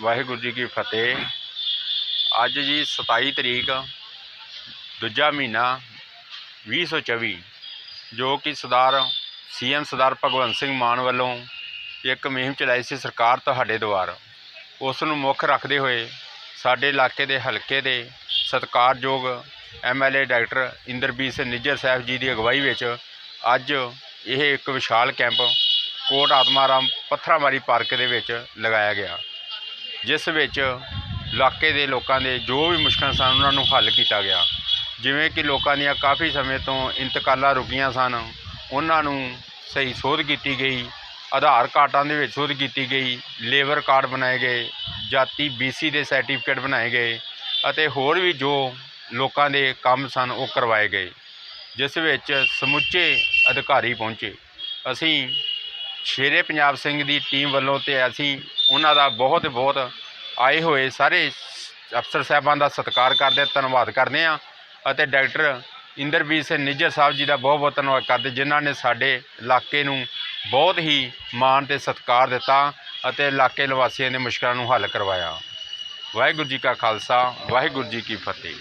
ਵਾਹਿਗੁਰੂ ਜੀ ਕੀ ਫਤਿਹ। ਅੱਜ ਜੀ 27 ਤਰੀਕ, ਦੂਜਾ ਮਹੀਨਾ 2024 ਜੋ ਕਿ ਸਰਦਾਰ ਸੀਐਮ ਸਰਦਾਰ ਭਗਵੰਤ ਸਿੰਘ ਮਾਨ ਵੱਲੋਂ ਇੱਕ ਮੁਹਿੰਮ ਚਲਾਈ ਸੀ ਸਰਕਾਰ ਤੁਹਾਡੇ ਦੁਆਰ। ਉਸ ਨੂੰ ਮੁੱਖ ਰੱਖਦੇ ਹੋਏ ਸਾਡੇ ਇਲਾਕੇ ਦੇ ਹਲਕੇ ਦੇ ਸਤਿਕਾਰਯੋਗ ਐਮਐਲਏ ਡਾਕਟਰ ਇੰਦਰਬੀਰ ਸਿੰਘ ਨਿੱਜਰ ਸਾਹਿਬ ਜੀ ਦੀ ਅਗਵਾਈ ਵਿੱਚ ਅੱਜ ਇਹ ਇੱਕ ਵਿਸ਼ਾਲ ਕੈਂਪ ਕੋਟ ਆਤਮਾਰਾਮ ਪੱਥਰਾਮਾਰੀ ਪਾਰਕ ਦੇ ਵਿੱਚ ਲਗਾਇਆ ਗਿਆ, ਜਿਸ ਵਿੱਚ ਇਲਾਕੇ ਦੇ ਲੋਕਾਂ ਦੇ ਜੋ ਵੀ ਮੁਸ਼ਕਲਾਂ ਸਨ ਉਹਨਾਂ ਨੂੰ ਹੱਲ ਕੀਤਾ ਗਿਆ। ਜਿਵੇਂ ਕਿ ਲੋਕਾਂ ਦੀਆਂ ਕਾਫੀ ਸਮੇਂ ਤੋਂ ਇੰਤਕਾਲਾਂ ਰੁਕੀਆਂ ਸਨ, ਉਹਨਾਂ ਨੂੰ ਸਹੀ ਸੋਧ ਕੀਤੀ ਗਈ, ਆਧਾਰ ਕਾਰਡਾਂ ਦੇ ਵਿੱਚ ਸੋਧ ਕੀਤੀ ਗਈ, ਲੇਬਰ ਕਾਰਡ ਬਣਾਏ ਗਏ ਜਾਤੀ ਬੀਸੀ ਦੇ ਸਰਟੀਫਿਕੇਟ ਬਣਾਏ ਗਏ ਅਤੇ ਹੋਰ ਵੀ ਜੋ ਲੋਕਾਂ ਦੇ ਕੰਮ ਸਨ ਉਹ ਕਰਵਾਏ ਗਏ, ਜਿਸ ਵਿੱਚ ਸਮੁੱਚੇ ਅਧਿਕਾਰੀ ਪਹੁੰਚੇ। ਅਸੀਂ ਸ਼ੇਰੇ ਪੰਜਾਬ ਸਿੰਘ ਦੀ ਟੀਮ ਵੱਲੋਂ ਤੇ ਅਸੀਂ ਉਹਨਾਂ ਦਾ ਬਹੁਤ ਬਹੁਤ ਆਏ ਹੋਏ ਸਾਰੇ ਅਫਸਰ ਸਾਹਿਬਾਨ ਦਾ ਸਤਿਕਾਰ ਕਰਦੇ, ਧੰਨਵਾਦ ਕਰਦੇ ਹਾਂ ਅਤੇ ਡਾਕਟਰ ਇੰਦਰਬੀਰ ਸਿੰਘ ਨਿੱਜਰ ਸਾਹਿਬ ਜੀ ਦਾ ਬਹੁਤ ਬਹੁਤ ਧੰਨਵਾਦ ਕਰਦੇ, ਜਿਨ੍ਹਾਂ ਨੇ ਸਾਡੇ ਇਲਾਕੇ ਨੂੰ ਬਹੁਤ ਹੀ ਮਾਣ ਤੇ ਸਤਿਕਾਰ ਦਿੱਤਾ ਅਤੇ ਇਲਾਕੇ ਨਿਵਾਸੀਆਂ ਦੇ ਮੁਸ਼ਕਲਾਂ ਨੂੰ ਹੱਲ ਕਰਵਾਇਆ। ਵਾਹਿਗੁਰੂ ਜੀ ਕਾ ਖਾਲਸਾ, ਵਾਹਿਗੁਰੂ ਜੀ ਕੀ ਫਤਿਹ।